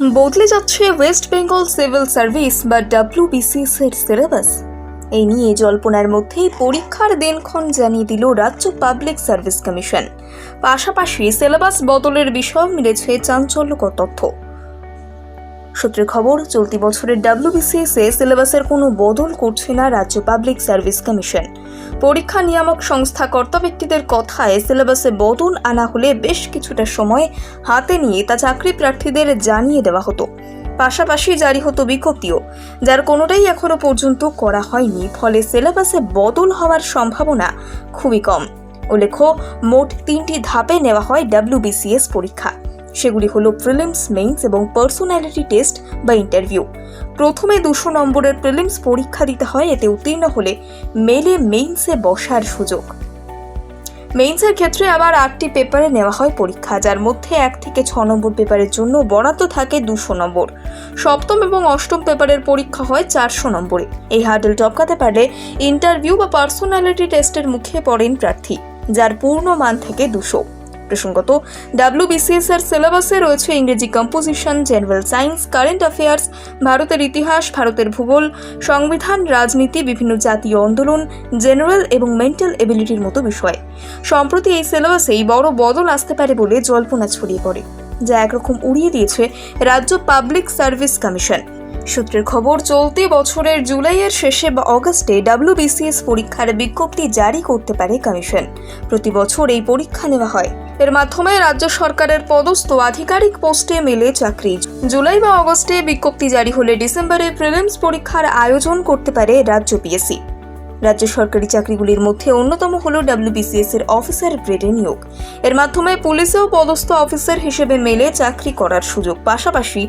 বদলে যাচ্ছে West Bengal civil service বা ডাব্লিউবিসিএস এর সিলেবাস এই নিয়ে জল্পনার মধ্যেই পরীক্ষার দিনক্ষণ জানিয়ে দিল রাজ্য পাবলিক সার্ভিস কমিশন পাশাপাশি সিলেবাস বদলের বিষয়ে মিলেছে চাঞ্চল্যকর তথ্য। সূত্রে খবর, চলতি বছরের ডাব্লিউবিসিএস এ সিলেবাসের কোনো বদল করছে না রাজ্য পাবলিক সার্ভিস কমিশন। পরীক্ষা নিয়ামক সংস্থা কর্তা ব্যক্তিদের কথায় সিলেবাসে বদল আনা হলে বেশ কিছুটা সময় হাতে নিয়ে তা চাকরি প্রার্থীদের জানিয়ে দেওয়া হতো। পাশাপাশি জারি হতো বিজ্ঞপ্তিও, যার কোনোটাই এখনও পর্যন্ত করা হয়নি, ফলে সিলেবাসে বদল হওয়ার সম্ভাবনা খুবই কম। উল্লেখ্য, মোট তিনটি ধাপে নেওয়া হয় ডাব্লিউবিসিএস পরীক্ষা। সেগুলি হলো প্রিলিমস মেইনস এবং পার্সোনালিটি টেস্ট বা ইন্টারভিউ প্রথমে দুশো নম্বরের প্রিলিমস পরীক্ষা দিতে হয়, এতে উত্তীর্ণ হলে মেলে মেইনসে বসার সুযোগ। মেইনসের ক্ষেত্রে আবার আটটি পেপারে নেওয়া হয় পরীক্ষা, যার মধ্যে এক থেকে ছ নম্বর পেপারের জন্য বরাদ্দ থাকে দুশো নম্বর। সপ্তম এবং অষ্টম পেপারের পরীক্ষা হয় চারশো নম্বরে। এই হার্ডেল টপকাতে পারলে ইন্টারভিউ বা পার্সোনালিটি টেস্টের মুখে পড়েন প্রার্থী, যার পূর্ণ মান থেকে দুশো। প্রসঙ্গত ডাব্লিউবিসিএস এর সিলেবাসে রয়েছে ইংরেজি composition general science current affairs ভারতের ইতিহাস, ভারতের ভূগোল, সংবিধান, রাজনীতি, বিভিন্ন জাতীয় আন্দোলন জেনারেল এবং মেন্টাল এবিলিটির মতো বিষয়। সম্প্রতি এই সিলেবাসেই বড় বদল আসতে পারে বলে জল্পনা ছড়িয়ে পড়ে, যা একরকম উড়িয়ে দিয়েছে রাজ্য পাবলিক সার্ভিস কমিশন সূত্রের খবর, চলতি বছরের জুলাইয়ের শেষে বা অগস্টে ডাব্লিউবিসিএস পরীক্ষার বিজ্ঞপ্তি জারি করতে পারে কমিশন প্রতি বছর এই পরীক্ষা নেওয়া হয়। এর মাধ্যমে রাজ্য সরকারের পদস্থ আধিকারিক পোস্টে মেলে চাকরি। জুলাই বা অগস্টে বিজ্ঞপ্তি জারি হলে ডিসেম্বরে প্রিলিমস পরীক্ষার আয়োজন করতে পারে রাজ্য পিএসসি। রাজ্য সরকারি চাকরিগুলির মধ্যে অন্যতম হল ডাব্লিউবিসিএস এর অফিসার গ্রেডে নিয়োগ। এর মাধ্যমে পুলিশেও পদস্থ অফিসার হিসেবে মেলে চাকরি করার সুযোগ। পাশাপাশি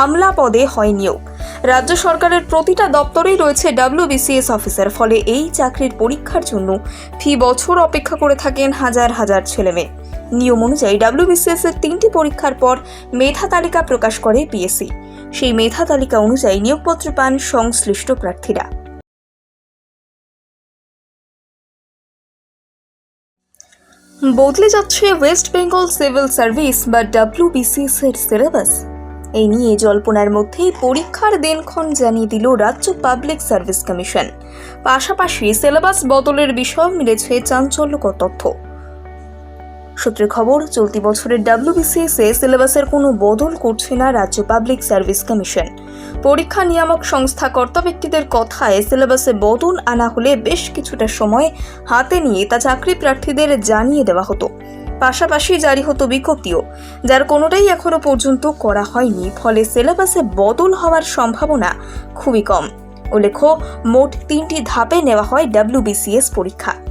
আমলা পদে হয় নিয়োগ। রাজ্য সরকারের প্রতিটা দপ্তরেই রয়েছে ডাব্লিউবিসিএস অফিসার। ফলে এই চাকরির পরীক্ষার জন্য ফি বছর অপেক্ষা করে থাকেন হাজার হাজার ছেলেমেয়ে। নিয়ম অনুযায়ী ডাব্লিউবিসিএস এর তিনটি পরীক্ষার পর মেধা তালিকা প্রকাশ করে পিএসসি সেই মেধা তালিকা অনুযায়ী নিয়োগপত্র পান সংশ্লিষ্ট প্রার্থীরা। বদলে যাচ্ছে ওয়েস্ট বেঙ্গল সিভিল সার্ভিস বা ডাব্লিউবিসিএস এর সিলেবাস এই নিয়ে জল্পনার মধ্যেই পরীক্ষার দিনক্ষণ জানিয়ে দিল রাজ্য পাবলিক সার্ভিস কমিশন পাশাপাশি সিলেবাস বদলের বিষয়েও মিলেছে চাঞ্চল্যকর তথ্য। সূত্রে খবর, চলতি বছরের ডাব্লিউবিসিএস এ সিলেবাসের কোনো বদল করছে না রাজ্য পাবলিক সার্ভিস কমিশন। পরীক্ষা নিয়ামক সংস্থা কর্তা ব্যক্তিদের কথায় সিলেবাসে বদল আনা হলে বেশ কিছুটা সময় হাতে নিয়ে তা চাকরি প্রার্থীদের জানিয়ে দেওয়া হতো। পাশাপাশি জারি হতো বিজ্ঞপ্তিও, যার কোনোটাই এখনও পর্যন্ত করা হয়নি, ফলে সিলেবাসে বদল হওয়ার সম্ভাবনা খুবই কম। উল্লেখ্য, মোট তিনটি ধাপে নেওয়া হয় ডাব্লিউবিসিএস পরীক্ষা।